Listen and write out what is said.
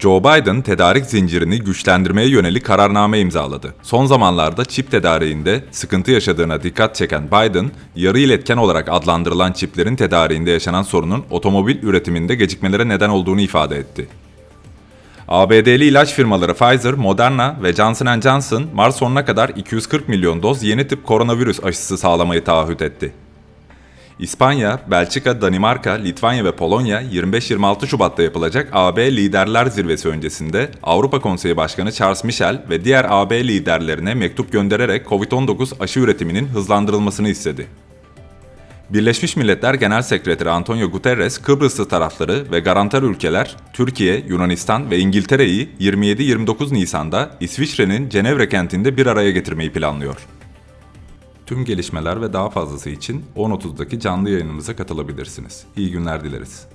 Joe Biden tedarik zincirini güçlendirmeye yönelik kararname imzaladı. Son zamanlarda çip tedariğinde sıkıntı yaşadığına dikkat çeken Biden, yarı iletken olarak adlandırılan çiplerin tedariğinde yaşanan sorunun otomobil üretiminde gecikmelere neden olduğunu ifade etti. ABD'li ilaç firmaları Pfizer, Moderna ve Johnson Johnson Mart sonuna kadar 240 milyon doz yeni tip koronavirüs aşısı sağlamayı taahhüt etti. İspanya, Belçika, Danimarka, Litvanya ve Polonya 25-26 Şubat'ta yapılacak AB Liderler Zirvesi öncesinde Avrupa Konseyi Başkanı Charles Michel ve diğer AB liderlerine mektup göndererek COVID-19 aşı üretiminin hızlandırılmasını istedi. Birleşmiş Milletler Genel Sekreteri Antonio Guterres, Kıbrıslı tarafları ve garanter ülkeler Türkiye, Yunanistan ve İngiltere'yi 27-29 Nisan'da İsviçre'nin Cenevre kentinde bir araya getirmeyi planlıyor. Tüm gelişmeler ve daha fazlası için 10.30'daki canlı yayınımıza katılabilirsiniz. İyi günler dileriz.